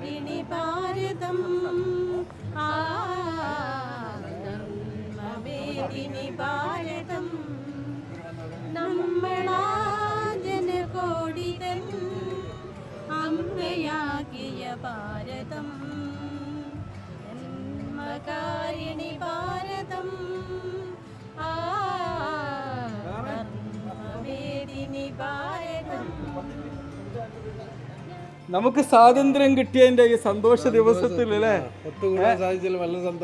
നന്മകാരിണി ഭാരതം. ആനന്ദവേദിനി ഭാരതം. നമ്മളാ ജനകോടിതൻ അമ്മയാകിയ ഭാരതം. നന്മകാരിണി ഭാരതം. ആനന്ദവേദിനി ഭാരതം. നമുക്ക് സ്വാതന്ത്ര്യം കിട്ടിയതിന്റെ ഈ സന്തോഷ ദിവസത്തിൽ അല്ലേ?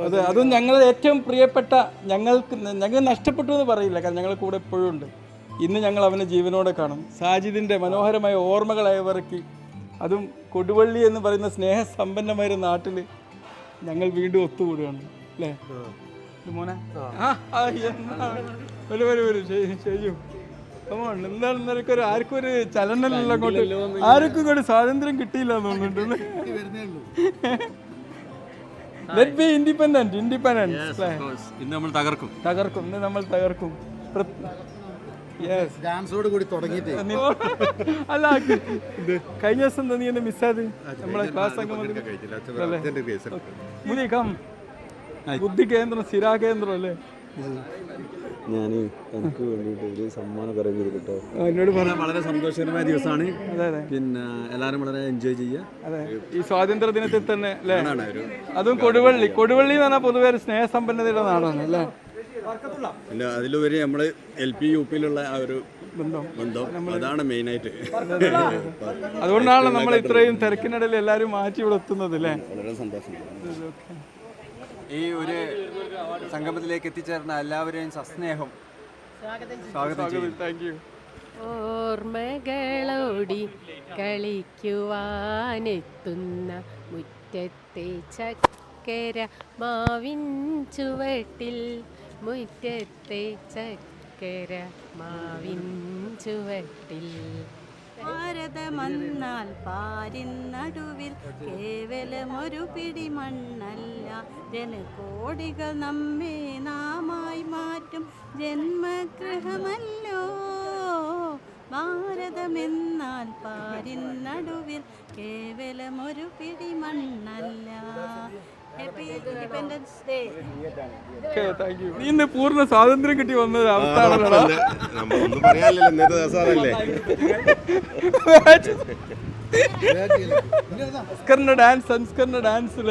അതെ അതും ഞങ്ങൾ ഏറ്റവും പ്രിയപ്പെട്ട ഞങ്ങൾക്ക് ഞങ്ങൾ നഷ്ടപ്പെട്ടു എന്ന് പറയില്ല കാരണം ഞങ്ങളുടെ കൂടെ എപ്പോഴും ഉണ്ട്. ഇന്ന് ഞങ്ങൾ അവനെ ജീവനോടെ കാണും. സാജിദിന്റെ മനോഹരമായ ഓർമ്മകളായവർക്ക് അതും കൊടുവള്ളി എന്ന് പറയുന്ന സ്നേഹസമ്പന്നമായ ഒരു നാട്ടിൽ ഞങ്ങൾ വീണ്ടും ഒത്തുകൂടുകയാണ് അല്ലേ? മോനെ? ആ. വരും വരും വരും. ചെയ്യും എന്താണ് ഒരു ആർക്കും ഒരു ചലനമല്ല അങ്ങോട്ട്. ആർക്കും സ്വാതന്ത്ര്യം കിട്ടിയില്ല എന്ന് തോന്നുന്നുണ്ട് ലെറ്റ് ബി ഇൻഡിപെൻഡന്റ് ഇന്ന് നമ്മൾ തകർക്കും. തകർക്കും ഇന്ന് നമ്മൾ തകർക്കും. യെസ് ഡാൻസോട് കൂടി തുടങ്ങിയിട്ട്. അല്ല കഴിഞ്ഞ ദിവസം എന്താ നീ എന്നെ മിസ്സായത് നമ്മളെ ക്ലാസ് കം ബുദ്ധി കേന്ദ്രം സ്ഥിരാ കേന്ദ്രം അല്ലേ? ഞാൻ എനിക്ക് വേണ്ടിയിട്ട് ഒരു സമ്മാനം പറയുന്നത് കേട്ടോ. എന്നോട് പറഞ്ഞാൽ വളരെ സന്തോഷകരമായ ദിവസമാണ്. പിന്നെ എല്ലാവരും വളരെ എൻജോയ് ചെയ്യുക. ഈ സ്വാതന്ത്ര്യ ദിനത്തിൽ തന്നെ അല്ലേ? അതും കൊടുവള്ളി. കൊടുവള്ളി എന്ന് പറഞ്ഞാൽ പൊതുവെ ഒരു സ്നേഹസമ്പന്നതയുടെ നാടാണ് അല്ലേ? പിന്നെ അതിലുപരി നമ്മൾ എൽ പി യു പിയിലുള്ള ആ ഒരു ബന്ധം. മെയിൻ ആയിട്ട്. അതുകൊണ്ടാണ് നമ്മൾ ഇത്രയും തിരക്കിനിടയിൽ എല്ലാവരും മാറ്റി ഇവിടെ എത്തുന്നത് അല്ലേ? വളരെ സന്തോഷം. ഈ ഒരു സംഗമത്തിലേക്ക് എത്തിച്ചേർന്ന എല്ലാവരെയും സസ്നേഹം. സ്വാഗതം ചെയ്യും. താങ്ക് യു ഓർമ്മകളോടി കളിക്കുവാനെത്തുന്ന മുറ്റത്തെ ചക്കര മാവിൻ ചുവട്ടിൽ. മുറ്റത്തെ ചക്കര മാവിൻ ചുവട്ടിൽ. ഭാരതമെന്നാൽ പാരിൻ നടുവിൽ കേവലമൊരു പിടി മണ്ണല്ല. ജനകോടികൾ നമ്മെ നാമായി മാറ്റും. ജന്മഗൃഹമല്ലോ ഭാരതമെന്നാൽ പാരിൻ നടുവിൽ കേവലമൊരു പിടി മണ്ണല്ല. ഇന്ന് പൂർണ സ്വാതന്ത്ര്യം കിട്ടി വന്നത് അവസ്ഥയാണല്ലോ ഒന്നും പറയാനില്ലല്ലോ ഇന്നത്തെ ദിവസമാണല്ലേ സംസ്കരണ ഡാൻസ് സംസ്കരണ ഡാൻസിൽ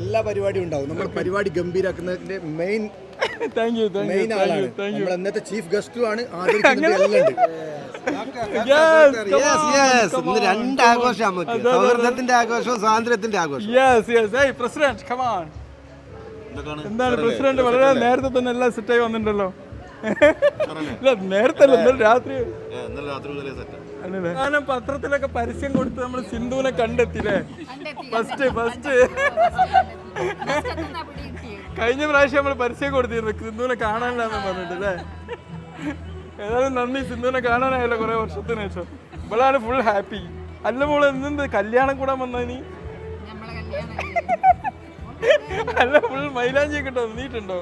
എല്ലാ പരിപാടിയും ഉണ്ടാവും. നമ്മൾ പരിപാടി ഗംഭീരാക്കുന്നതിന്റെ main thank you thank you main thank ആളാണ്. യു താങ്ക് യു നമ്മൾ ഇന്നത്തെ ചീഫ് ഗസ്റ്റും ആണ് രണ്ട് ആഘോഷം നമുക്ക് സൗഹൃദത്തിന്റെ ആഘോഷവും സ്വാതന്ത്ര്യത്തിന്റെ ആഘോഷം യെസ് യെസ് ഏയ് പ്രസിഡന്റ് എന്താണ് പ്രസിഡന്റ് വളരെ നേരത്തെ തന്നെ എല്ലാം സെറ്റായി വന്നിട്ടുണ്ടല്ലോ. ഇല്ല നേരത്തെ രാത്രി? ഞാനും പത്രത്തിലൊക്കെ പരസ്യം കൊടുത്ത് നമ്മൾ സിന്ധുവിനെ കണ്ടെത്തില്ലേ ഫസ്റ്റ് ഫസ്റ്റ് കഴിഞ്ഞ പ്രാവശ്യം നമ്മൾ പരസ്യം കൊടുത്തിരുന്നു. സിന്ധുവിനെ കാണാനില്ലാന്ന് പറഞ്ഞിട്ട് അല്ലേ? ഏതായാലും നന്ദി. സിന്ധുവിനെ കാണാനായല്ലോ കുറെ വർഷത്തിന് ശേഷം. ഇവളാണ് ഫുൾ ഹാപ്പി അല്ല മോൾ എന്ത് കല്യാണം കൂടാൻ വന്നാ നീ അല്ല ഫുൾ മൈലാഞ്ചി കിട്ടോ നീട്ടുണ്ടോ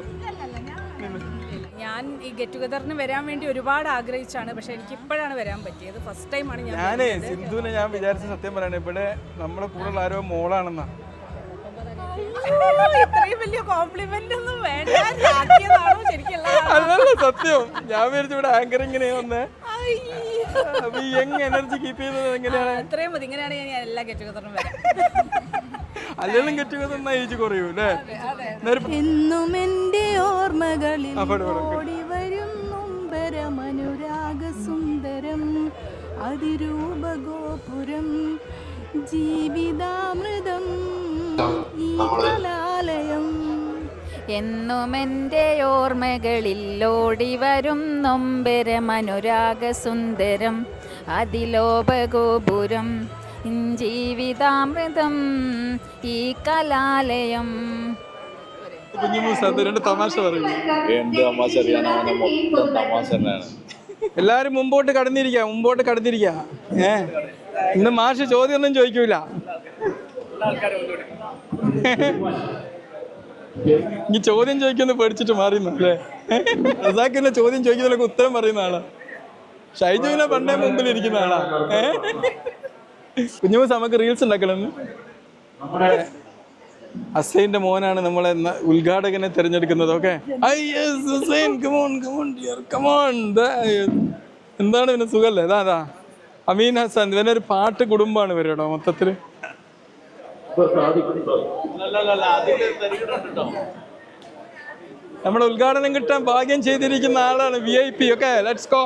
ഞാൻ ഈ ഗെറ്റ് ടുഗദറിന് വരാൻ വേണ്ടി ഒരുപാട് ആഗ്രഹിച്ചാണ്. പക്ഷെ എനിക്ക് ഇപ്പോഴാണ് വരാൻ പറ്റിയത്. ഫസ്റ്റ് ടൈമാണ് ഞാൻ ഞാൻ സിന്ധുവിനെ ഞാൻ വിചാരിച്ച സത്യം പറയണേ ഇവിടെ നമ്മളെ കൂടെയുള്ള ആരോ മോളാണെന്നാ. ഇത്രയും വലിയ കോംപ്ലിമെന്റ് ഒന്നും വേണ്ട. അതല്ല സത്യം. ഞാൻ വിചാരിച്ചു ഇവിടെ ഇങ്ങനെ വന്നേ. അപ്പൊ ഈ യങ് എനർജി കീപ്പ് ചെയ്യുന്നത് എങ്ങനെയാണ്? ഇത്രയും മതി ഇങ്ങനെയാണ് ഞാൻ എല്ലാ ഗെറ്റ് ടുഗദറിനും വരാം. അല്ലെങ്കിലും കെട്ടുക ഏജ് കുറയൂ അല്ലേ? എന്നും എന്റെ ഓർമ്മകളിൽ. ഓടി വരും നൊമ്പരമനുരാഗ സുന്ദരം അതിരൂപഗോപുരം ജീവിതാമൃതം ഈ കലാലയം എന്നും എന്റെ ഓർമ്മകളിൽ ഓടി വരും നൊമ്പരമനുരാഗസുന്ദരം അതിലോപഗോപുരം. ജീവിതാമൃതം ഈ കലാലയം. കുഞ്ഞുമൂസ അത് തമാശ എന്ത് തമാശ അറിയാനോ മൊത്തം തമാശ എല്ലാരും മുമ്പോട്ട് കടന്നിരിക്കുക മുമ്പോട്ട് കടന്നിരിക്കുക ഏ? ഇന്ന് മാഷ് ചോദ്യമൊന്നും ചോദിക്കൂല. ഈ ചോദ്യം ചോദിക്കുന്ന പേടിച്ചിട്ട് മാറിയുന്നു അല്ലേ? റസാഖിന്റെ ചോദ്യം ചോദിക്കുന്നതിലൊക്കെ ഉത്തരം പറയുന്ന ആളാ. ഷൈജുവിനെ പണ്ടേ മുമ്പിൽ ഇരിക്കുന്ന ആളാ കുഞ്ഞു കുഞ്ഞുമൂസ് നമുക്ക് റീൽസ് ഉണ്ടാക്കണം അസൈന്റെ മോനാണ് നമ്മളെ ഉദ്ഘാടകനെ തിരഞ്ഞെടുക്കുന്നത് ഓക്കെ? എന്താണ് പിന്നെ സുഖല്ലേ? ഇതാ അതാ അമീൻ ഹസൻ ഇവനൊരു പാട്ട് കുടുംബമാണ് ഇവരോടോ മൊത്തത്തിൽ നമ്മുടെ ഉദ്ഘാടനം കിട്ടാൻ ഭാഗ്യം ചെയ്തിരിക്കുന്ന ആളാണ് വി ഐ പി ഒക്കെ ലെറ്റ്സ് ഗോ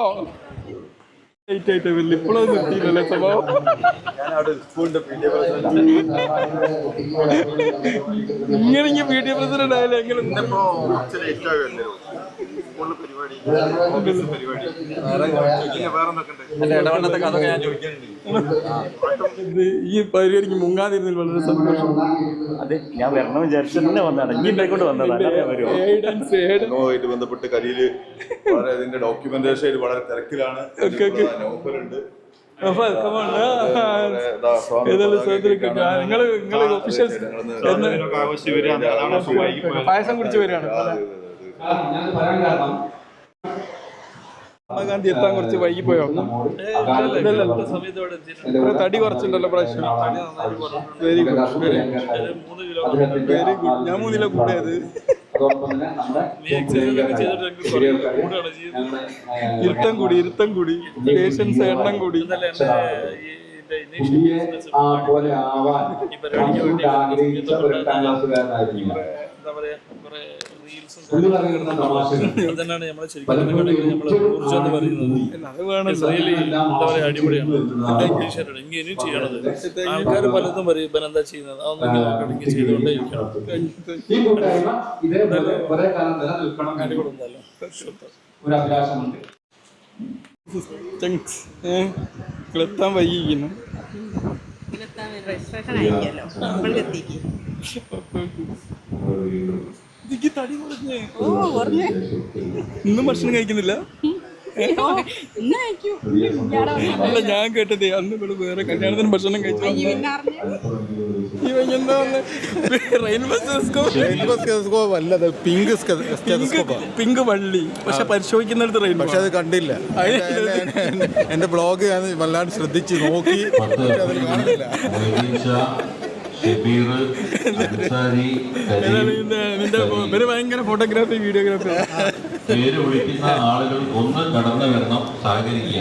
ഇപ്പോഴൊന്നും എത്തിയില്ലല്ലേ സ്വഭാവം. ഇങ്ങനെ ഇങ്ങനെ പി ടി എ പ്രസിഡന്റ് ആയാലും എങ്ങനെ ഇത് ഈ പരിപാടിക്ക് മുങ്ങാതിരുന്നതിൽ വളരെ സന്തോഷം അതെ ഞാൻ വരണം വിചാരിച്ചു തന്നെ വന്നതാണ് ഇനി ഉണ്ടായിക്കൊണ്ട് വന്നതാണ് ആയിട്ട് ബന്ധപ്പെട്ട് കരിയിൽ വളരെ ഇതിന്റെ ഡോക്യുമെന്റേഷൻ വളരെ തിരക്കിലാണ് നോക്കലുണ്ട് നിങ്ങൾ നിങ്ങൾ ഒഫീഷ്യൽസ് പായസം കുടിച്ച് വരികയാണ് മഹാത്മാഗാന്ധി എത്താൻ കുറച്ച് വൈകിപ്പോയോ. തടി കുറച്ചുണ്ടല്ലോ പ്രാവശ്യം. വെരി ഗുഡ് വെരി ഗുഡ് ഞാൻ മൂന്നില കൂടിയത് ഇരുത്തം കൂടി ഇരുത്തം കൂടി. പേഷ്യൻസ് എണ്ണം കൂടി. അതന്നെയാണ് നമ്മളെ ശരിക്കും എന്ന് പറയുന്നത്. അത് വേണം. റിയലി എന്താ പറയുക അടിപൊളിയാണ്. തീർച്ചയായിട്ടും. ഇങ്ങനെ ഇനിയും ചെയ്യണത്. ആൾക്കാർ പലതും പറയും ഇവൻ എന്താ ചെയ്യുന്നത്? അതൊന്നും നോക്കണം ഇങ്ങനെ ചെയ്തുകൊണ്ടേ ഇരിക്കണം. അടിപൊളിയല്ലോ താങ്ക്സ് ഏഹ് എത്താൻ വൈകിക്കുന്നു. ഇതിക്ക് തടി കുറഞ്ഞേ. ഇന്നും ഭക്ഷണം കഴിക്കുന്നില്ല? അല്ല ഞാൻ കേട്ടത് അന്ന് ഇവിടെ വേറെ കല്യാണത്തിന് ഭക്ഷണം കഴിച്ചു? അല്ലത് പിങ്ക് പിങ്ക് വള്ളി. പക്ഷെ പരിശോധിക്കുന്നിടത്ത് റെയിൻ പക്ഷെ അത് കണ്ടില്ല. എന്റെ ബ്ലോഗ് ഞാൻ വല്ലാണ്ട് ശ്രദ്ധിച്ച് നോക്കി. അതിൽ ഭയങ്കര ഫോട്ടോഗ്രാഫി വീഡിയോഗ്രാഫി പേര് വിളിക്കുന്ന ആളുകൾ ഒന്ന് കടന്നു വരണം സഹകരിക്കുക.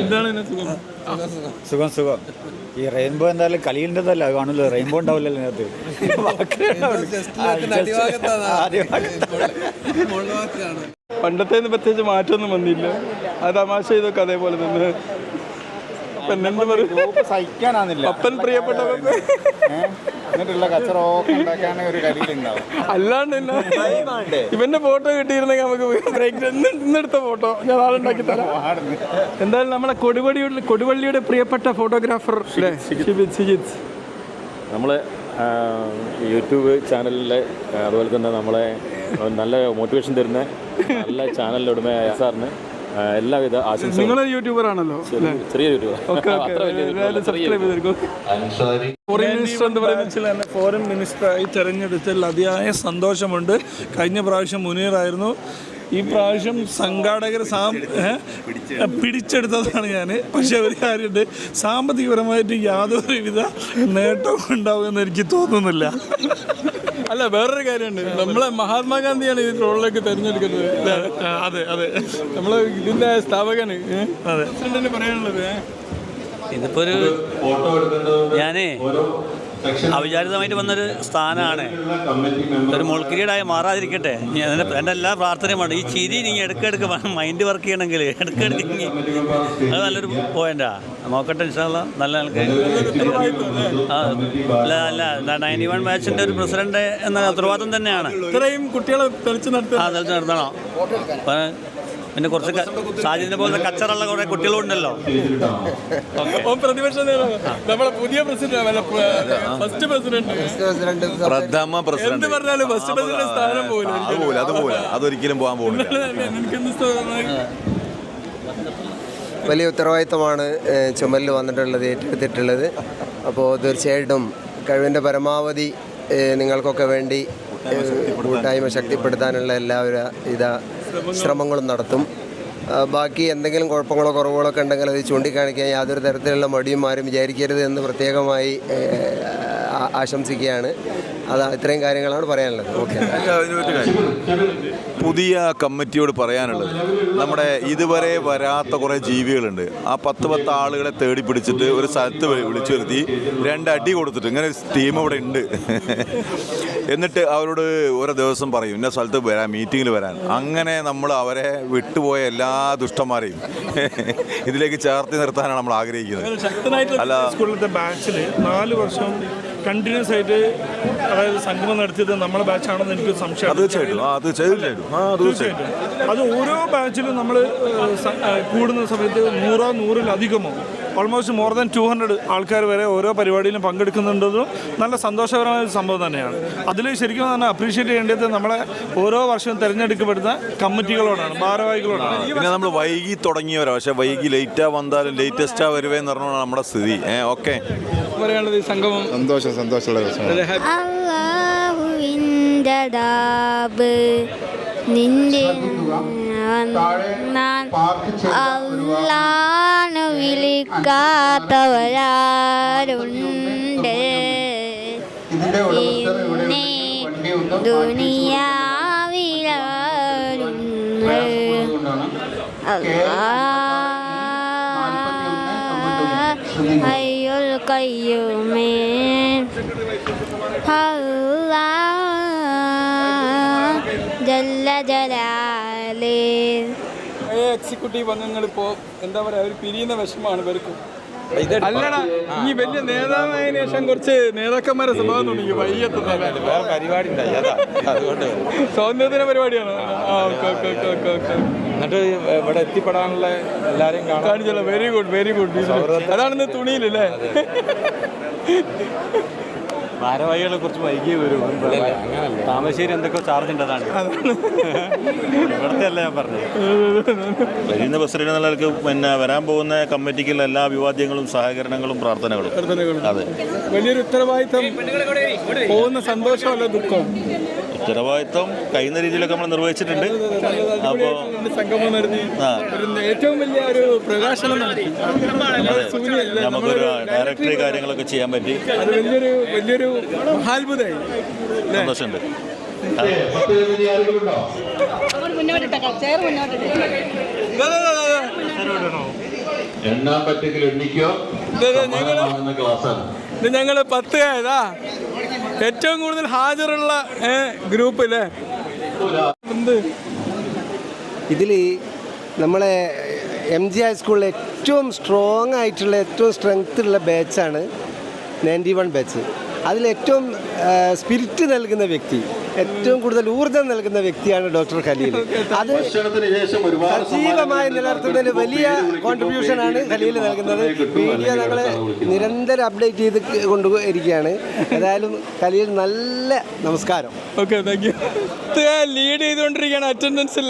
സുഖം? സുഖം സുഖം. ഈ റെയിൻബോ എന്തായാലും കളിയുണ്ടതല്ല കാണുമല്ലോ. റെയിൻബോ ഉണ്ടാവില്ലല്ലോ അതിനകത്ത് പണ്ടത്തെ പ്രത്യേകിച്ച് മാറ്റമൊന്നും വന്നില്ല. ആ തമാശ ഇതൊക്കെ അതേപോലെ തന്നെ അപ്പൻ എന്ത് പറയും. സഹിക്കാനാന്നില്ല. അപ്പൻ പ്രിയപ്പെട്ടവൻ. എന്നിട്ടുള്ള കച്ചറൊക്കെ ഉണ്ടാക്കാൻ ഒരു കളിയിലുണ്ടാവും അല്ലാണ്ട് ഇവന്റെ ഫോട്ടോ കിട്ടിയിരുന്നെങ്കിൽ നമുക്ക് ബ്രേക്ക് ഇന്നെടുത്ത ഫോട്ടോ. ഞാൻ ആളുണ്ടാക്കി തരാം. എന്തായാലും നമ്മളെ കൊടുവള്ളിയുടെ കൊടുവള്ളിയുടെ പ്രിയപ്പെട്ട ഫോട്ടോഗ്രാഫർ നമ്മൾ യൂട്യൂബ് ചാനലിലെ അതുപോലെ തന്നെ നമ്മളെ നല്ല മോട്ടിവേഷൻ തരുന്ന നല്ല ചാനലിലുടമ സാറിന് എല്ലാവിധ ആശംസകളും. നിങ്ങൾ യൂട്യൂബർ ആണല്ലോ ചെറിയ യൂട്യൂബർ ഫോറിൻ മിനിസ്റ്ററായി തെരഞ്ഞെടുത്തതിൽ അതിയായ സന്തോഷമുണ്ട്. കഴിഞ്ഞ പ്രാവശ്യം മുനീറായിരുന്നു ഈ പ്രാവശ്യം സംഘാടകർ സാം പിടിച്ചെടുത്തതാണ് ഞാൻ പക്ഷെ ഒരു കാര്യമുണ്ട്. സാമ്പത്തികപരമായിട്ട് യാതൊരുവിധ നേട്ടവും ഉണ്ടാവുമെന്ന് എനിക്ക് തോന്നുന്നില്ല. അല്ല വേറൊരു കാര്യമുണ്ട്. നമ്മളെ മഹാത്മാഗാന്ധിയാണ് ഈ ട്രോളിലേക്ക് തെരഞ്ഞെടുക്കുന്നത്. അതെ അതെ. നമ്മളെ ഇതിന്റെ സ്ഥാപകന് അതെ. പറയാനുള്ളത്? ഇതിപ്പോ ഒരു ഞാനേ അവിചാരിതമായിട്ട് വന്നൊരു സ്ഥാനമാണ്. ഒരു മുൾക്കിരീടായി മാറാതിരിക്കട്ടെ. എന്റെ എല്ലാ പ്രാർത്ഥനയുമാണ് ഈ ചിരി നീ എടുക്കെടുക്ക് മൈൻഡ് വർക്ക് ചെയ്യണമെങ്കിൽ ഇടയ്ക്കിടയ്ക്ക് അത് നല്ലൊരു പോയിന്റാ നോക്കട്ടെ ഇൻഷാല്ല നല്ല ആൾക്ക് അല്ല അല്ല നയന്റി വൺ ബാച്ചിന്റെ ഒരു പ്രസിഡന്റ് എന്ന ഉത്തരവാദിത്വം തന്നെയാണ്. ഇത്രയും കുട്ടികളെ തെളിച്ചു നടത്തണം ആ തെളിച്ചു നടത്തണം. പിന്നെ കുറച്ച് സാജിന്റെ പോലെ കച്ചറുള്ള കുറെ കുട്ടികളുണ്ടല്ലോ. നമ്മളെ പുതിയ പ്രസിഡന്റ് ഫസ്റ്റ് പ്രസിഡന്റ് പ്രഥമ പ്രസിഡന്റ്. പറഞ്ഞാലും ഫസ്റ്റ് പ്രസിഡന്റ് സ്ഥാനം അതൊരിക്കലും പോകാൻ തോന്നുന്നു വലിയ ഉത്തരവാദിത്തമാണ് ചുമലിൽ വന്നിട്ടുള്ളത് ഏറ്റെടുത്തിട്ടുള്ളത്. അപ്പോൾ തീർച്ചയായിട്ടും കഴിവിന്റെ പരമാവധി നിങ്ങൾക്കൊക്കെ വേണ്ടി കൂട്ടായ്മ ശക്തിപ്പെടുത്താനുള്ള എല്ലാവരും ഇത ശ്രമങ്ങളും നടത്തും. ബാക്കി എന്തെങ്കിലും കുഴപ്പങ്ങളോ കുറവുകളൊക്കെ ഉണ്ടെങ്കിൽ അത് ചൂണ്ടിക്കാണിക്കാൻ യാതൊരു തരത്തിലുള്ള മടിയും ആരും വിചാരിക്കരുത് എന്ന് പ്രത്യേകമായി ആശംസിക്കുകയാണ്. അത് ഇത്രയും കാര്യങ്ങളാണ് പറയാനുള്ളത്. ഓക്കെ. പുതിയ കമ്മിറ്റിയോട് പറയാനുള്ളത് നമ്മുടെ ഇതുവരെ വരാത്ത കുറേ ജീവികളുണ്ട്. ആ പത്ത് പത്ത് ആളുകളെ തേടി പിടിച്ചിട്ട് ഒരു സ്ഥലത്ത് വിളിച്ചു വരുത്തി രണ്ടടി അടി കൊടുത്തിട്ട് ഇങ്ങനെ ഒരു ടീം ഇവിടെ ഉണ്ട്. എന്നിട്ട് അവരോട് ഓരോ ദിവസം പറയും ഇന്ന സ്ഥലത്ത് വരാൻ മീറ്റിങ്ങിൽ വരാൻ. അങ്ങനെ നമ്മൾ അവരെ വിട്ടുപോയ എല്ലാ ദുഷ്ടന്മാരെയും ഇതിലേക്ക് ചേർത്ത് നിർത്താനാണ് നമ്മൾ ആഗ്രഹിക്കുന്നത്. അല്ല സ്കൂളിലത്തെ ബാച്ചിൽ നാല് വർഷം കണ്ടിന്യൂസ് ആയിട്ട് അതായത് സംഗമം നടത്തിയത് നമ്മളെ ബാച്ചാണെന്ന് എനിക്ക് സംശയം. തീർച്ചയായിട്ടും. അത് തീർച്ചയായിട്ടും. അത് ഓരോ ബാച്ചിലും നമ്മൾ കൂടുന്ന സമയത്ത് നൂറോ നൂറിലധികമോ almost more than two hundred ആൾക്കാർ വരെ ഓരോ പരിപാടിയിലും പങ്കെടുക്കുന്നുണ്ടതും നല്ല സന്തോഷകരമായ ഒരു സംഭവം തന്നെയാണ്. അതിൽ ശരിക്കും തന്നെ അപ്രീഷിയേറ്റ് ചെയ്യേണ്ടത് നമ്മളെ ഓരോ വർഷവും തിരഞ്ഞെടുക്കപ്പെടുന്ന കമ്മിറ്റികളോടാണ് ഭാരവാഹികളോടാണ്. പിന്നെ നമ്മൾ വൈകി തുടങ്ങിയവരാ പക്ഷേ വൈകി ലേറ്റാ വന്നാലും ലേറ്റസ്റ്റാ വരുവേന്ന് പറഞ്ഞാൽ നമ്മുടെ സ്ഥിതി. ഏഹ് ഓക്കെ. പറയാനുള്ളത് ഈ സംഗമം? സന്തോഷം സന്തോഷമുള്ള നിന്റെ അള്ളാണ് വിളിക്കാത്തവരാരുണ്ട്. ഇന്നേ ദുനിയാവിലുണ്ട് അല്ലാ അയ്യുൽ കയ്യുമേ അല്ലാ ജല്ല ജലാലേ. എക്സിക്യൂട്ടീവ് അംഗങ്ങൾ ഇപ്പോ എന്താ പറയാ ഒരു പിരിയുന്ന വിഷമാണ് ഇവർക്ക്. അല്ലടാ വലിയ നേതാവായതിനു ശേഷം കുറച്ച് നേതാക്കന്മാരെ സ്വഭാവം തുടങ്ങി പരിപാടി സ്വാതന്ത്ര്യദിന പരിപാടിയാണ്? ആ okay okay okay okay okay. എന്നിട്ട് ഇവിടെ എത്തിപ്പെടാനുള്ള എല്ലാരെയും കാണിച്ചല്ലോ വെരി ഗുഡ് വെരി ഗുഡ് അതാണ് ഇന്ന് തുണിയിലല്ലേ? ഭാരവാഹികളെ കുറിച്ച് വൈകിയേ വരും താമരശ്ശേരി എന്തൊക്കെയോ ചാർജ് ഉണ്ടതാണ് ഇവിടുത്തെ അല്ല ഞാൻ പറഞ്ഞത്. എന്നുള്ള നിലയ്ക്ക് പിന്നെ വരാൻ പോകുന്ന കമ്മിറ്റിക്കുള്ള എല്ലാ വിവാദ്യങ്ങളും സഹകരണങ്ങളും പ്രാർത്ഥനകളും. പ്രാർത്ഥനകളും. അതെ. വലിയൊരു ഉത്തരവാദിത്തം പോകുന്ന സന്തോഷമല്ല ദുഃഖം? ഉത്തരവാദിത്വം കഴിയുന്ന രീതിയിലൊക്കെ നമ്മൾ നിർവഹിച്ചിട്ടുണ്ട്. അപ്പോൾ ഏറ്റവും വലിയ ഒരു പ്രകാശനം? നമുക്കൊരു ഡയറക്ടറി കാര്യങ്ങളൊക്കെ ചെയ്യാൻ പറ്റി. വലിയൊരു വലിയൊരു മഹാത്ഭുതമായി. സന്തോഷമുണ്ട്. എണ്ണാൻ പറ്റെങ്കിൽ എണ്ണിക്കോ. ഞങ്ങൾ പത്ത് ആയതാ. ഏറ്റവും കൂടുതൽ ഹാജറുള്ള ഗ്രൂപ്പ് അല്ലേ എന്ത്? ഇതിൽ നമ്മളെ എം ജി ഹൈസ്കൂളിലെ ഏറ്റവും സ്ട്രോങ് ആയിട്ടുള്ള ഏറ്റവും സ്ട്രെങ്ത് ഉള്ള ബാച്ചാണ് നയന്റി വൺ ബാച്ച് അതിലേറ്റവും സ്പിരിറ്റ് നൽകുന്ന വ്യക്തി. ഏറ്റവും കൂടുതൽ ഊർജം നൽകുന്ന വ്യക്തിയാണ് ഡോക്ടർ ഖലീൽ. അത് സജീവമായി നിലനിർത്തുന്നതിന് വലിയ കോൺട്രിബ്യൂഷനാണ് ഖലീൽ നൽകുന്നത്. വീഡിയോ ഞങ്ങൾ നിരന്തരം അപ്ഡേറ്റ് ചെയ്ത് കൊണ്ടുപോയിരിക്കുകയാണ് ഏതായാലും ഖലീൽ നല്ല നമസ്കാരം. ഓക്കെ താങ്ക് യു ലീഡ് ചെയ്തുകൊണ്ടിരിക്കുകയാണ് അറ്റൻഡൻസിൽ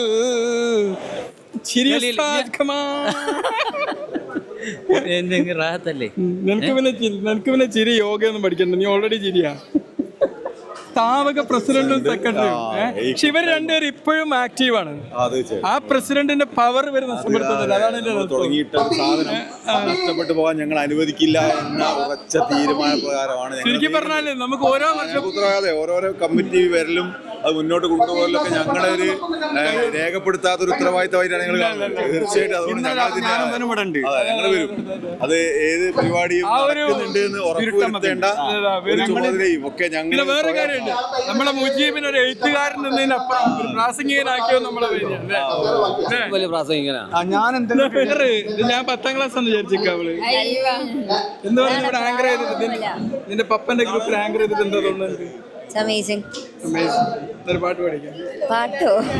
നിനക്ക് പിന്നെ ചിരി നിനക്ക് പിന്നെ ചിരി യോഗയൊന്നും പഠിക്കണ്ട. നീ ഓൾറെഡി ചിരിയാ. സ്ഥാപക പ്രസിഡന്റും സെക്രട്ടറിയും പക്ഷെ ഇവർ രണ്ടുപേരും ഇപ്പോഴും ആക്റ്റീവ് ആണ്. ആ പ്രസിഡന്റിന്റെ പവർ വരുന്ന നഷ്ടപ്പെടുത്തുന്നില്ല. അതാണ്. തുടങ്ങിയിട്ട് സാധനം നഷ്ടപ്പെട്ടു പോകാൻ ഞങ്ങൾ അനുവദിക്കില്ല എന്ന ഉറച്ച തീരുമാന പ്രകാരമാണ് ഞങ്ങൾ ചുരുക്കി പറഞ്ഞാൽ നമുക്ക് ഓരോ വർഷം ഓരോരോ കമ്മിറ്റി വരലും അത് മുന്നോട്ട് കൊണ്ടുപോകലൊക്കെ ഞങ്ങളുടെ ഒരു രേഖപ്പെടുത്താത്ത ഒരു ഉത്തരവാദിത്തമായിട്ടാണ് ഞങ്ങൾ കാണുന്നത്. തീർച്ചയായിട്ടും അതുകൊണ്ട് ഞങ്ങൾ അതിന്റെ അതെ ഞങ്ങൾ വരും. അത് ഏത് പരിപാടിയും ആ നടക്കുന്നുണ്ട് എന്ന് ഉറപ്പുവരുത്തേണ്ട ഒരു ചുമതലയും ഒക്കെ ഞങ്ങൾ വേറെ കാര്യമുണ്ട്. നമ്മളെ മുജീബിന് ഒരു എഴുത്തുകാരൻ എന്നതിനപ്പുറം പ്രാസംഗികനാക്കിയോ നമ്മളെ വലിയ പ്രാസംഗികനാണ് ഞാൻ ഞാൻ പത്താം ക്ലാസ് എന്ന് വിചാരിച്ചേക്കാം അവൾ. എന്ത് പറഞ്ഞു ഇവിടെ ആങ്കർ ചെയ്തിട്ട്? നിന്റെ- നിന്റെ പപ്പന്റെ ഗ്രൂപ്പിൽ ആങ്കർ ചെയ്തിട്ട് എന്താ തോന്നുന്നത് അമേസിങ് പാട്ട് ഒന്നും.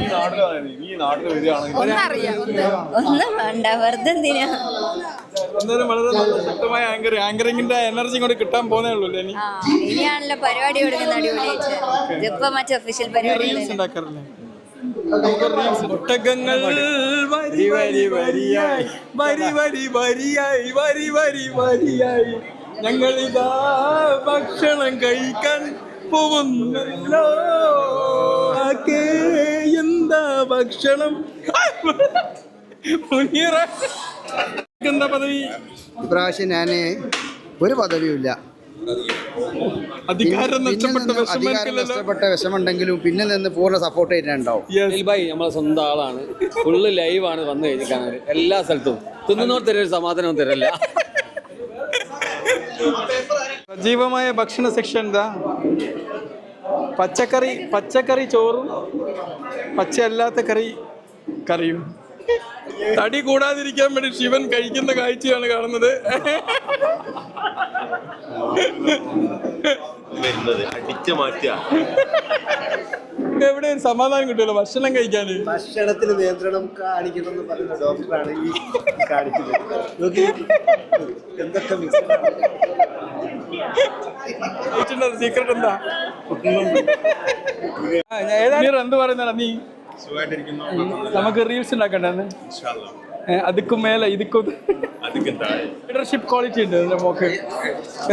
വേണ്ട വെറുതെ എന്തിനാ? ശക്തമായ എനർജി കൂടെ കിട്ടാൻ പോന്നേ ഉള്ളൂ ഇനിയാണല്ലോ പരിപാടി കൊടുക്കുന്ന അടിപൊളിയായിട്ട്. ഇതിപ്പോ മറ്റേ ഒഫീഷ്യൽ പരിപാടി റീൽസ് ഉണ്ടാക്കാറില്ലേ? നമുക്ക് റീൽസ് ഒട്ടകങ്ങൾ വരി വരി വരിയായി വരി വരി വരിയായി വരി വരി വരിയായി. ഞങ്ങൾ ഇതാ ഭക്ഷണം കഴിക്കാൻ പോകുന്നല്ലോ എന്താ ഭക്ഷണം? എന്താ പദവി? ഇപ്രാവശ്യം ഞാൻ ഒരു പദവിയുമില്ല അധികാരം നഷ്ടപ്പെട്ട വിഷമുണ്ടെങ്കിലും പിന്നെ നിന്ന് പൂർണ സപ്പോർട്ട് ചെയ്തിട്ടുണ്ടാവും ഭായി നമ്മളെ സ്വന്തം ആളാണ്. ഫുള്ള് ലൈവാണ് വന്നു കഴിഞ്ഞാൽ എല്ലാ സ്ഥലത്തും. തിന്നുന്നവർ തരും സമാധാനം തരല്ല സജീവമായ ഭക്ഷണ സെക്ഷൻ എന്താ പച്ചക്കറി പച്ചക്കറി ചോറും പച്ചയല്ലാത്ത കറി കറിയും. തടി കൂടാതിരിക്കാൻ വേണ്ടി ശിവൻ കഴിക്കുന്ന കാഴ്ചയാണ് കാണുന്നത്. അടിച്ചു മാറ്റുക എവിടെ ഒരു സമാധാനം കിട്ടുമല്ലോ ഭക്ഷണം കഴിക്കാൻ ഭക്ഷണത്തിൽ നിയന്ത്രണം കാണിക്കണമെന്ന് പറയുന്ന ഡോക്ടറാണ് ഈ കാണിക്കുന്നത്. എന്തൊക്കെ സീക്രട്ട് എന്താ? പറയുന്നടാ നീ? നമുക്ക് റീൽസ് ഉണ്ടാക്കണ്ടെന്ന് അതുക്കും മേലെ ഇതുക്കും ലീഡർഷിപ്പ് ക്വാളിറ്റി ഉണ്ട് മോക്ക്.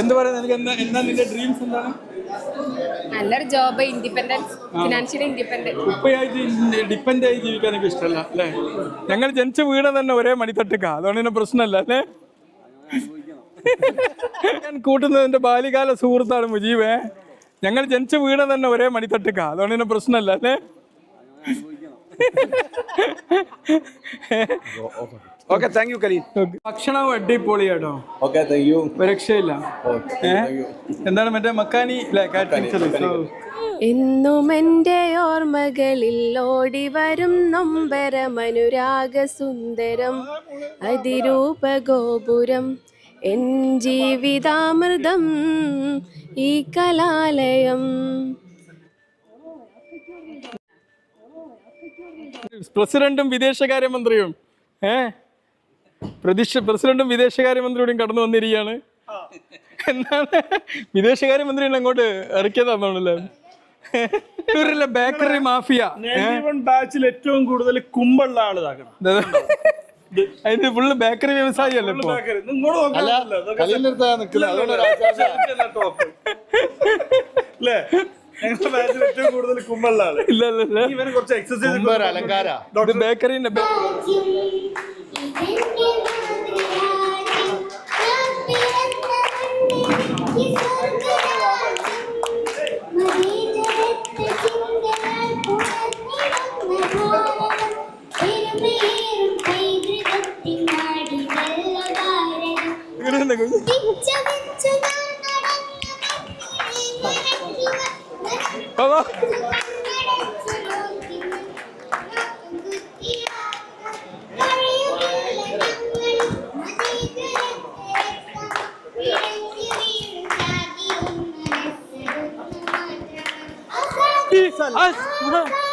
എന്ത് പറയുന്നത് എനിക്ക് എന്താ എന്താ നിന്റെ ഡ്രീംസ് എന്താണ്? നല്ലൊരു ജോബ് ഇൻഡിപെൻഡൻസ് ഡിപ്പെൻഡ് ആയി ജീവിക്കാൻ എനിക്ക് ഇഷ്ടമല്ല അല്ലേ? ഞങ്ങൾ ജനിച്ച വീട് തന്നെ ഒരേ മണിത്തട്ടുക അതുകൊണ്ട് തന്നെ പ്രശ്നമല്ല അല്ലേ? ഞാൻ കൂട്ടുന്നത് എന്റെ ബാല്യകാല സുഹൃത്താണ് മുജീബേ ഞങ്ങൾ ജനിച്ച വീട് തന്നെ ഒരേ മണിത്തട്ടുക്ക. അതുകൊണ്ട് തന്നെ പ്രശ്നമല്ല അല്ലേ? ഓക്കെ താങ്ക് യു കലീൻ ഭക്ഷണവും അടിപൊളിയാട്ടോ. ഓക്കെ താങ്ക് യു രക്ഷയില്ല. എന്താണ് മറ്റേ മക്കാനി? എന്നും എന്റെ ഓർമ്മകളിൽ ഓടി വരും നൊമ്പരമനുരാഗ സുന്ദരം അതിരൂപ ഗോപുരം എൻ ജീവിതാമൃതം ഈ കലാലയം. പ്രസിഡന്റും വിദേശകാര്യമന്ത്രിയും ഏ? പ്രതിഷ പ്രസിഡന്റും വിദേശകാര്യമന്ത്രിയോടും കടന്നു വന്നിരിക്കുകയാണ്. എന്താണ്? വിദേശകാര്യമന്ത്രി അങ്ങോട്ട് ഇറക്കിയതാണെന്നുള്ളല്ലേ ഇവരല്ല ബേക്കറി മാഫിയ ബാച്ചിൽ ഏറ്റവും കൂടുതൽ കുമ്പുള്ള ആൾ ഇതാക്കണം അതിന് ഫുള്ള് ബേക്കറി വ്യവസായിയല്ലേ ഇപ്പൊ? അല്ലേ ഞങ്ങളുടെ ബാച്ചിൽ ഏറ്റവും കൂടുതൽ കുമ്പുള്ള ആൾ ഇല്ല ഇല്ല. ഇല്ല ഇവന് കുറച്ച് എക്സസൈസ് അലങ്കാര. ബേക്കറിന്റെ എന്താ കുഞ്ഞു Hello? Peace, Allah.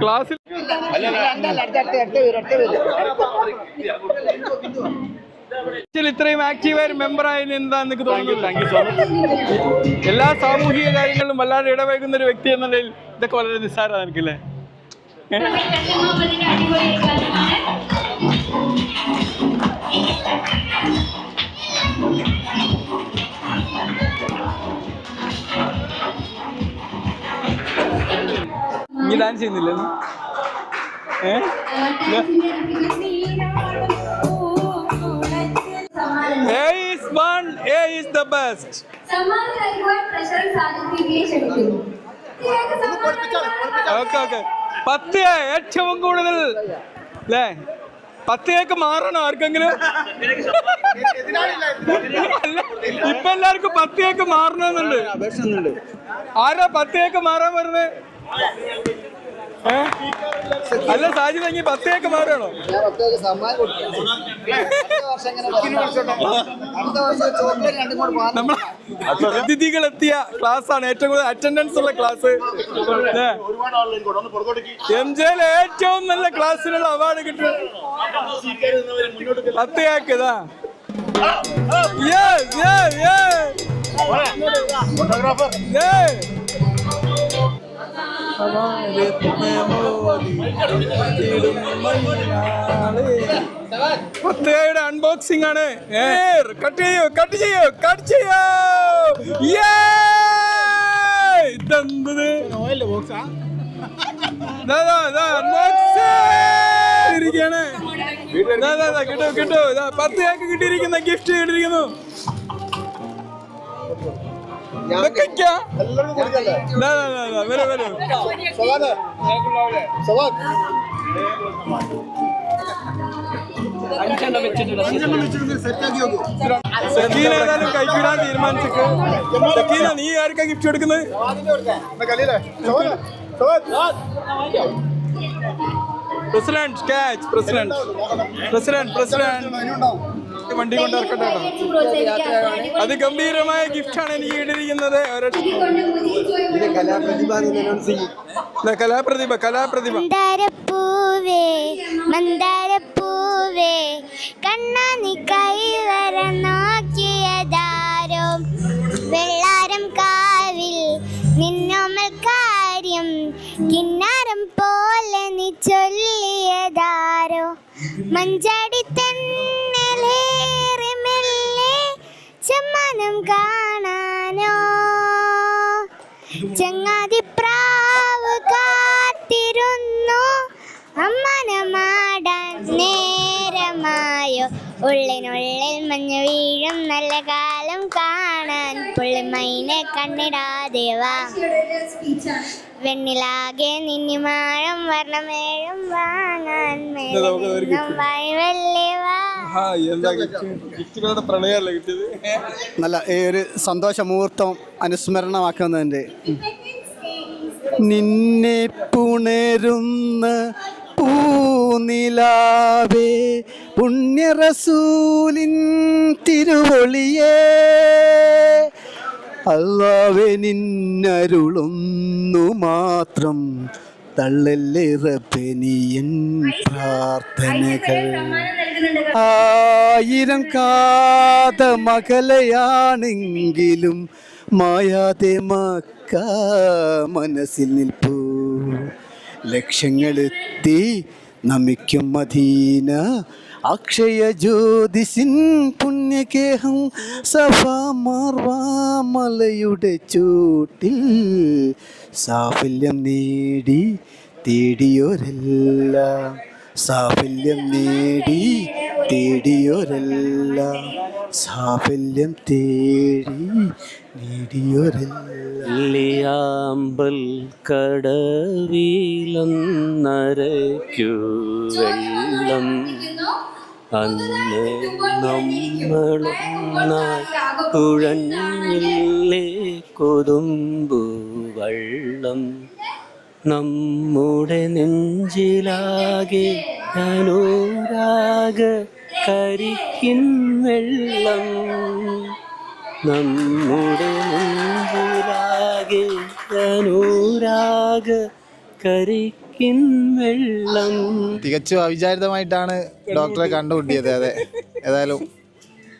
ക്ലാസ്സിൽ ഇതിൽ ഇത്രയും ആക്റ്റീവായ ഒരു മെമ്പർ ആയതിന് എന്താ എനിക്ക് തോന്നുന്നു എല്ലാ സാമൂഹിക കാര്യങ്ങളിലും വല്ലാതെ ഇടപഴകുന്ന ഒരു വ്യക്തി എന്ന നിലയിൽ ഇതൊക്കെ വളരെ നിസ്സാരമാണ് എനിക്കല്ലേ? ഏ? നീ ഡാൻസ് ചെയ്യുന്നില്ല പത്ത് ഏറ്റവും കൂടുതൽ അല്ലേ പത്തേക്ക് മാറണോ ആർക്കെങ്കിലും. അല്ല, ഇപ്പൊ എല്ലാവർക്കും പത്തേക്ക് മാറണമെന്നുണ്ട്. ആരാ പത്തേക്ക് മാറാൻ വരുന്നത്? അല്ല സാജി തങ്ങി പത്തേക്ക് മാറുകയാണോ? അതിഥികൾ എത്തിയ ക്ലാസ് ആണ് ഏറ്റവും കൂടുതൽ അറ്റൻഡൻസ് ഉള്ള ക്ലാസ്. എം ജെയിൽ ഏറ്റവും നല്ല ക്ലാസ്സിനുള്ള അവാർഡ് കിട്ടും യെസ് ഇതാ. Yes, yes, yes. പത്തയുടെ അൺബോക്സിംഗ് ആണ്. കട്ട് ചെയ്യോ കട്ട് ചെയ്യോ കട്ട് ചെയ്യോ! ഇതെന്തത് ദാ, കിട്ടു കിട്ടു. കേക്ക് കിട്ടിയിരിക്കുന്ന ഗിഫ്റ്റ് കിട്ടിയിരിക്കുന്നു. സക്കീന ഏതായാലും കൈക്കിടാൻ തീരുമാനിച്ചിട്ട് സക്കീന നീ ആർക്കാ ഗിഫ്റ്റ് കൊടുക്കുന്നത്? President catch president. President president. വണ്ടി കൊണ്ട് ഇറക്കട്ടെ ഗംഭീരമായ അതിഗംഭീരമായ ഗിഫ്റ്റാണ് എനിക്ക് ഇട്ടിരിക്കുന്നത് ഒരൊറ്റ- കലാപ്രതിഭ കലാപ്രതിഭ മന്ദാരപ്പൂവേ കൈവര നോക്കിയതാരോ? വെള്ളാരം കാവിൽ നിന്നോമൽ കാര്യം കിന്നാരം പോലെ നീ ചൊല്ലിയതാരോ? മഞ്ചാടി കാണാനോ? ചങ്ങാതിപ്രാവ് കാത്തിരുന്നു. അമ്മനമാടാൻ നേരമായോ? ഉള്ളിനുള്ളിൽ മഞ്ഞ് വീഴും. നല്ല കാലം കാണാൻ പുള്ളിമൈനെ കണ്ണിടാതെ വാ. വെണ്ണിലാകെ നിന്നിമാഴം വർണമേഴും വാങ്ങാൻ പ്രണയമല്ലേ കിട്ടിയത്? നല്ല ഈ ഒരു സന്തോഷ മുഹൂർത്തം അനുസ്മരണമാക്കുന്നതിന്റെ. നിന്നെ പുണരുന്ന പൂനിലാവേ പുണ്യറസൂലിൻ തിരുവൊളിയേ. അള്ളാവെ നിന്നരുളുന്നു മാത്രം. തള്ളല്ലേ പ്രാർത്ഥനകൾ. ആയിരം കാത മകലയാണെങ്കിലും മായാതെ മക്ക മനസ്സിൽ നിൽപ്പൂ. ലക്ഷ്യങ്ങളെത്തി നമിക്കും മദീന അക്ഷയ ജ്യോതിസിൻ പുണ്യകേഹം സഭാമാർവാമലയുടെ ചൂട്ടിൽ സാഫല്യം നേടി തേടിയോരെല്ലാം. സാഫല്യം നേടി തേടിയോരെല്ലാം. സാഫല്യം തേടി നേടിയോരെല്ലാം. കടവീലം കടവിലൊന്നരയ്ക്കു വെള്ളം അന്ന് നമ്മളൊന്നായി തുഴഞ്ഞില്ലേ കൊതുമ്പു വള്ളം. നമ്മുടെ നെഞ്ചിലാകെ അനുരാഗ കരിക്കിൻ വെള്ളം. നമ്മുടെ നെഞ്ചിലാകെ അനുരാഗ കരിക്കിൻ വെള്ളം. തികച്ചും അവിചാരിതമായിട്ടാണ് ഡോക്ടറെ കണ്ടുമുട്ടിയത്. അതെ. ഏതായാലും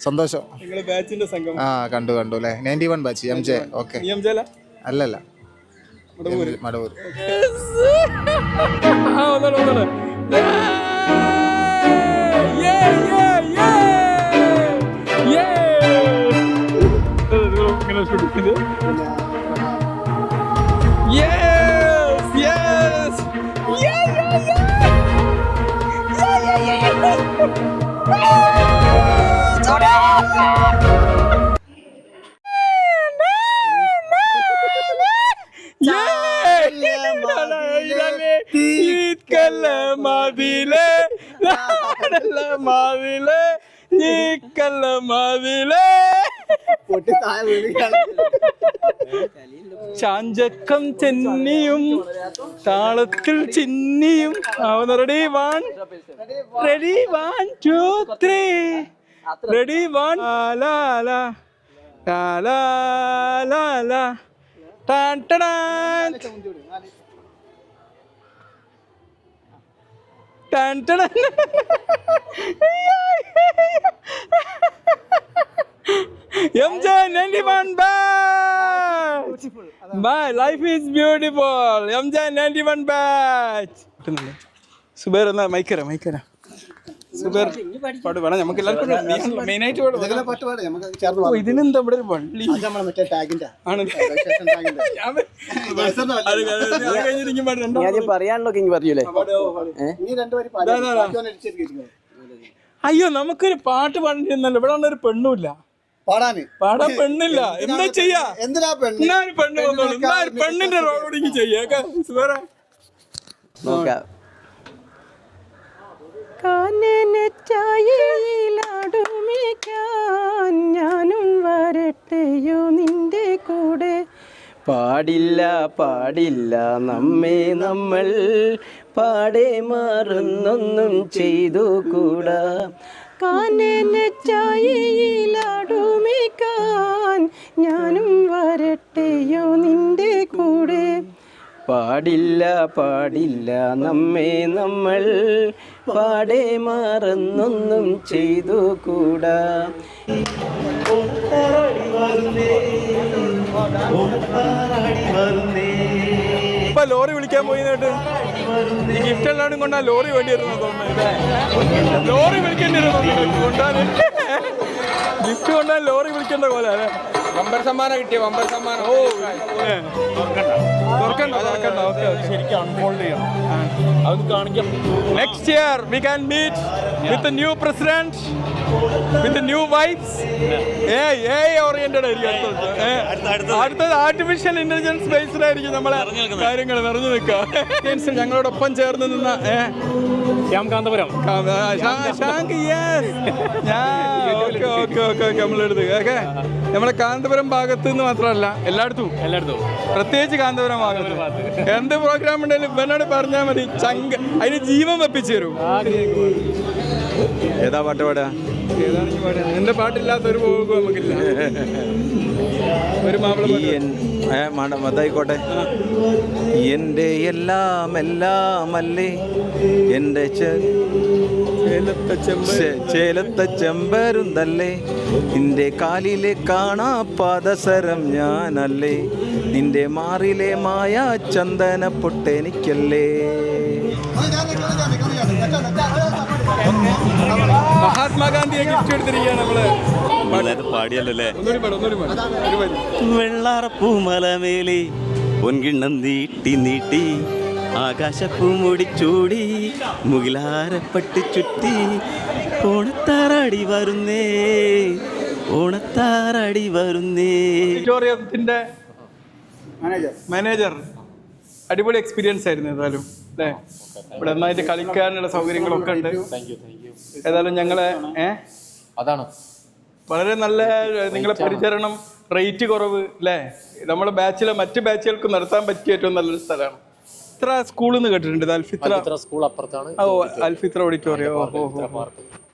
സന്തോഷം. നിങ്ങളെ ബാച്ചിന്റെ സംഘം ആ കണ്ടു കണ്ടു അല്ലേ? Ninety one batch M J. Okay. M ജെല അല്ലല്ല. മടവൂർ ആ yeah. മാവിലെ മാവിലെ നീ കല്ല ചാഞ്ചക്കം ചെന്നിയും താളത്തിൽ ചിന്നിയും. Ready one ready one two three ready one ലാ ലാ ലാ. ലാ ലാ ടാൻ ടടാൻ ടാൻ. ടടാൻ MJ 91 batch. Bye. Life is beautiful. MJ 91 batch. Zubair എന്നാ മൈക്കര മൈക്കര സുബേർ പാട്ട് വേണം നമുക്ക് എല്ലാവർക്കും മെയിൻ ആയിട്ട് പാടും. ഇതിനെന്താ ഇവിടെ ഒരു വള്ളി ആണ്. പറയാനുള്ളൊക്കെ ഇങ്ങ് പറയൂലേ. അയ്യോ നമുക്കൊരു പാട്ട് പാടിയിരുന്നല്ലോ ഇവിടെ ഒരു പെണ്ണുമില്ല പാടാന്. പാടാൻ പെണ്ണില്ല. എന്താ ചെയ്യാ? എന്തിനാ പെണ്ണ്? എന്നാ ഒരു പെണ്ണ് വന്നോളൂ എന്നാ ഒരു പെണ്ണിന്റെ റോഡിങ് ചെയ്യാ. സുബേറ നോക്കാം. കാനനച്ചായയിലാടുമിക്കാൻ ഞാനും വരട്ടെയോ നിന്റെ കൂടെ? പാടില്ല പാടില്ല. നമ്മെ നമ്മൾ പാടെ മാറുന്നൊന്നും ചെയ്തു കൂടാ ഞാനും വരട്ടെയോ നിന്റെ കൂടെ? പാടില്ല പാടില്ല നമ്മെ നമ്മൾ പാടെ മാറുന്നൊന്നും ചെയ്തു കൂടാ ഇപ്പൊ ലോറി വിളിക്കാൻ പോയി കേട്ട് ഈ ഗിഫ്റ്റ് എല്ലാവരും കൊണ്ടാ ലോറി വേണ്ടി വരുന്ന തോന്നുന്നു. ലോറി വിളിക്കേണ്ടി വരുന്നു കൊണ്ടാൻ ഗിഫ്റ്റ് കൊണ്ടാ ലോറി വിളിക്കേണ്ട പോലെ. അല്ലേ? വമ്പർ സമ്മാനം കിട്ടിയ? വമ്പർ സമ്മാനം. ഓ next year we can meet with new president with new vibes A A oriented ആയിരിക്കും. അടുത്തത്. അടുത്തത് ആർട്ടിഫിഷ്യൽ ഇന്റലിജൻസ് ബേസ്ഡ് ആയിരിക്കും നമ്മളെ കാര്യങ്ങൾ നിറഞ്ഞു നിൽക്കുക. ഞങ്ങളോടൊപ്പം ചേർന്ന് നിന്ന ശ്യാം കാന്തപുരം ശാങ്ക് യെസ് ഞാൻ ഓക്കെ ഓക്കെ ഓക്കെ ഓക്കെ നമ്മളെടുത്ത് ഓക്കെ? നമ്മളെ കാന്തപുരം ഭാഗത്ത് നിന്ന് മാത്രമല്ല എല്ലായിടത്തും. എല്ലായിടത്തും. പ്രത്യേകിച്ച് കാന്തപുരം ഭാഗത്ത്. എന്ത് പ്രോഗ്രാം ഉണ്ടെങ്കിലും ഇവനോട് പറഞ്ഞാൽ മതി. ചങ്ക അതിന് ജീവൻ വെപ്പിച്ചു തരും. ഏതാ പാട്ട് പാടാ ഏതാണ് ഈ പാട്ട് നിന്റെ പാട്ടില്ലാത്ത ഒരു പോകും നമുക്കില്ല ഒരു മാപ്പിള അതായിക്കോട്ടെ എന്റെ എല്ലാം എല്ലാം അല്ലേ എന്റെ ചേലത്തെ ചെമ്പരുന്തല്ലേ നിന്റെ കാലിലെ കാണാ പാദസരം ഞാനല്ലേ നിന്റെ മാറിലെ മായ ചന്ദന പൊട്ടെനിക്കല്ലേ മഹാത്മാഗാന്ധിയെ ഗിഫ്റ്റ് എടുത്തിരിക്കുകയാണ് നമ്മൾ. വെള്ളാറപ്പൂമലമേലി അല്ലേ ഒന്നൂടി പാട് ഒന്നൂടി പാട് ഒരു വരി വെള്ളാറപ്പൂമലമേലെ പൊൻകിണ്ണം നീട്ടി നീട്ടി ആകാശപ്പൂ മുടിച്ചൂടി മുകിലാരപ്പെട്ട് ചുറ്റി ഓണത്താറാടി വരുന്നേ ഓണത്താറാടി വരുന്നേ. ഓഡിറ്റോറിയത്തിന്റെ മാനേജർ അടിപൊളി എക്സ്പീരിയൻസ് ആയിരുന്നു ഏതായാലും അല്ലേ ഇവിടെ നന്നായിട്ട് കളിക്കാനുള്ള സൗകര്യങ്ങളൊക്കെ ഉണ്ട്. ഏതായാലും ഞങ്ങളെ ഏ? അതാണ്. വളരെ നല്ല നിങ്ങളെ പരിചരണം റേറ്റ് കുറവ് അല്ലേ നമ്മളെ ബാച്ചിലെ മറ്റു ബാച്ചുകൾക്ക് നടത്താൻ പറ്റിയ ഏറ്റവും നല്ലൊരു സ്ഥലമാണ്. ഇത്ര സ്കൂളിൽ നിന്ന് കേട്ടിട്ടുണ്ട് അൽഫിത്ര? സ്കൂൾ അപ്പുറത്താണ്. ഓ അൽഫിത്ര ഓഡിറ്റോറിയം. ഓ ഓ